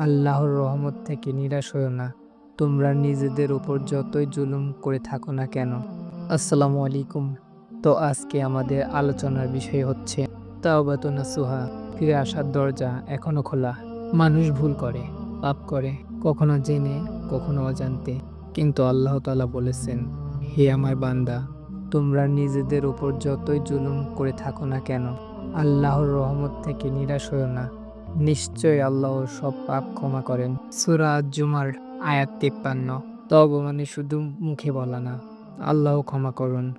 আল্লাহর রহমত থেকে নিরাশ হও না। তোমরা নিজেদের উপর যতই জুলুম করে থাকো না কেন। আসসালামু আলাইকুম। তো আজকে আমাদের আলোচনার বিষয় হচ্ছে, তাওবাতু নাসুহা, ফিরে আসার দরজা এখনও খোলা। মানুষ ভুল করে, পাপ করে, কখনো জেনে, কখনো অজান্তে। কিন্তু আল্লাহ তাআলা বলেছেন, হে আমার বান্দা, তোমরা নিজেদের উপর যতই জুলুম করে থাকো না কেন, আল্লাহর রহমত থেকে নিরাশ হও না। নিশ্চয় আল্লাহ সব পাপ ক্ষমা করেন। সুরা জুমার আয়াত তিপ্পান্ন তব মানে শুধু মুখে বলা না, আল্লাহ ক্ষমা করুন।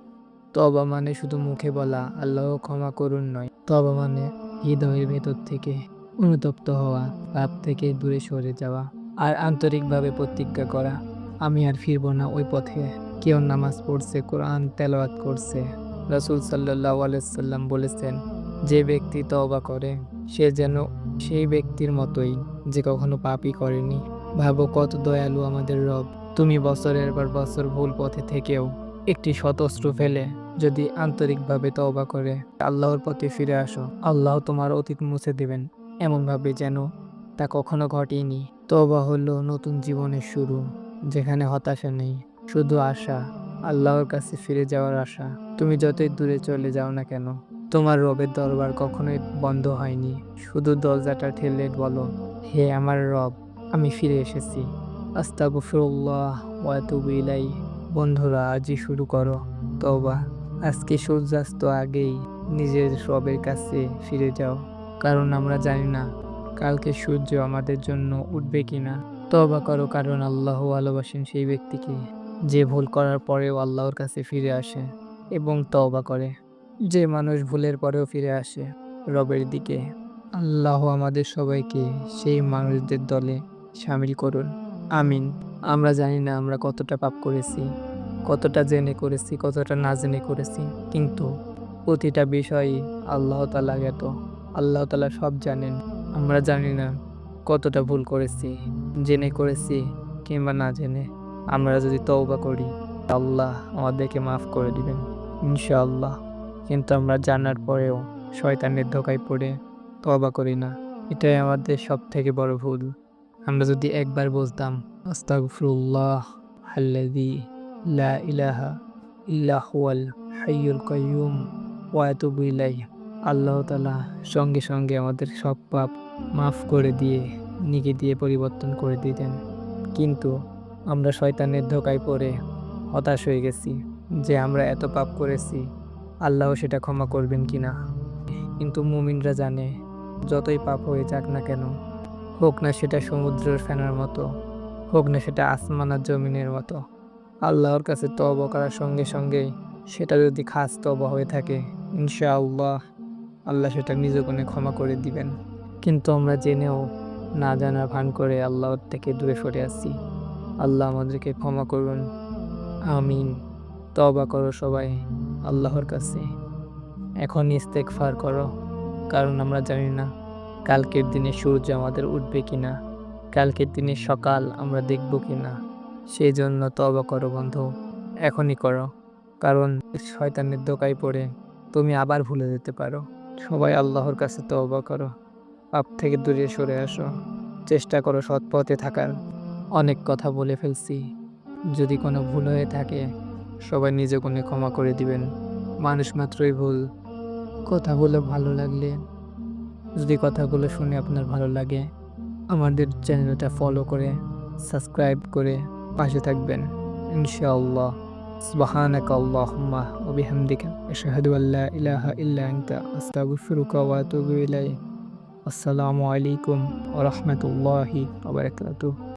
তবা মানে শুধু মুখে বলা, আল্লাহ ক্ষমা করুন নয়। তবা মানে হৃদয়ের ভেতর থেকে অনুতপ্ত হওয়া, পাপ থেকে দূরে সরে যাওয়া আর আন্তরিকভাবে প্রতিজ্ঞা করা। আমি আর ফিরবো না ওই পথে। কেউ নামাজ পড়ছে, কোরআন তেলাওয়াত করছে। রাসুল সাল্লাহ আলাইসাল্লাম বলেছেন, যে ব্যক্তি তওবা করে, সে যেন সেই ব্যক্তির মতোই যে কখনো পাপই করেনি। ভাবো কত দয়ালু আমাদের রব। তুমি বছরের পর বছর ভুল পথে থেকেও একটি শতস্ত্র ফেলে যদি আন্তরিকভাবে তওবা করে, আল্লাহর পথে ফিরে আসো। আল্লাহ তোমার অতীত মুছে দেবেন। এমনভাবে যেন তা কখনো ঘটেনি। তওবা হলো নতুন জীবনের শুরু, যেখানে হতাশা নেই, শুধু আশা, আল্লাহর কাছে ফিরে যাওয়ার আশা। তুমি যতই দূরে চলে যাও না কেন তোমার রবের দরবার কখনোই বন্ধ হয়নি। শুধু দরজাটা ঠেলে বলো, হে আমার রব, আমি ফিরে এসেছি। আস্তাগফিরুল্লাহ ওয়াতুবু ইলাই বন্ধুরা, আজই শুরু করো। তওবা। আজকে সূর্যাস্ত আগেই নিজের রবের কাছে ফিরে যাও। কারণ আমরা জানি না, কালকে সূর্য আমাদের জন্য উঠবে কি কিনা। তওবা করো কারণ আল্লাহ ভালোবাসেন সেই ব্যক্তিকে, যে ভুল করার পরেও আল্লাহর কাছে ফিরে আসে এবং তওবা করে। যে মানুষ ভুলের পরেও ফিরে আসে রবের দিকে, আল্লাহ আমাদের সবাইকে সেই মানুষদের দলে সামিল করুন। আমিন। আমরা জানি না আমরা কতটা পাপ করেছি, কতটা জেনে করেছি, কতটা না জেনে করেছি, কিন্তু প্রতিটা বিষয়ই আল্লাহ তালা জ্ঞাত। আল্লাহ তালা সব জানেন। আমরা জানি না কতটা ভুল করেছি, জেনে করেছি কিংবা না জেনে। আমরা যদি তওবা করি, আল্লাহ আমাদেরকে মাফ করে দিবেন, ইনশাআল্লাহ। কিন্তু আমরা জানার পরেও শয়তানের ধোকায় পড়ে তওবা করি না। এটাই আমাদের সব থেকে বড় ভুল। আমরা যদি একবার বুঝতাম আল্লাযী লা ইলাহা আল্লাহ তাআলা সঙ্গে সঙ্গে আমাদের সব পাপ মাফ করে দিয়ে নিকে দিয়ে পরিবর্তন করে দিতেন। কিন্তু আমরা শয়তানের ধোকায় পড়ে হতাশ হয়ে গেছি যে আমরা এত পাপ করেছি। আল্লাহ সেটা ক্ষমা করবেন কি না কিন্তু মুমিনরা জানে, যতই পাপ হয়ে যাক না কেন, হোক না সেটা সমুদ্রের ফেনার মতো, হোক না সেটা আসমান আর জমিনের মতো, আল্লাহর কাছে তব করার সঙ্গে সঙ্গেই সেটা যদি খাস তব হয়ে থাকে, ইনশাআল্লাহ আল্লাহ সেটা নিজ গুণে ক্ষমা করে দিবেন। কিন্তু আমরা জেনেও না জানার ভান করে আল্লাহর থেকে দূরে সরে আসছি আল্লাহ আমাদেরকে ক্ষমা করুন। আমিন। তবা করো সবাই। আল্লাহর কাছে। এখন ইস্তেকফার করো, কারণ আমরা জানি না কালকের দিনে সূর্য আমাদের উঠবে কি না কালকের দিনে সকাল আমরা দেখব কি না সেই জন্য তবা করো বন্ধু, এখনই করো, কারণ শয়তানের দোকায় পড়ে তুমি আবার ভুলে যেতে পারো। সবাই আল্লাহর কাছে তওবা করো, পাপ থেকে দূরে সরে আসো, চেষ্টা করো সৎ পথে থাকার। অনেক কথা বলে ফেলছি, যদি কোনো ভুল হয়ে থাকে সবাই নিজে কোণে ক্ষমা করে দিবেন মানুষ মাত্রই ভুল কথাগুলো ভালো লাগলে যদি কথাগুলো শুনে আপনার ভালো লাগে আমাদের চ্যানেলটা ফলো করে সাবস্ক্রাইব করে পাশে থাকবেন ইনশাআল্লাহ سبحانك اللهم وبحمدك أشهد أن لا إله إلا أنت أستغفرك وأتوب إليك السلام عليكم ورحمة الله وبركاته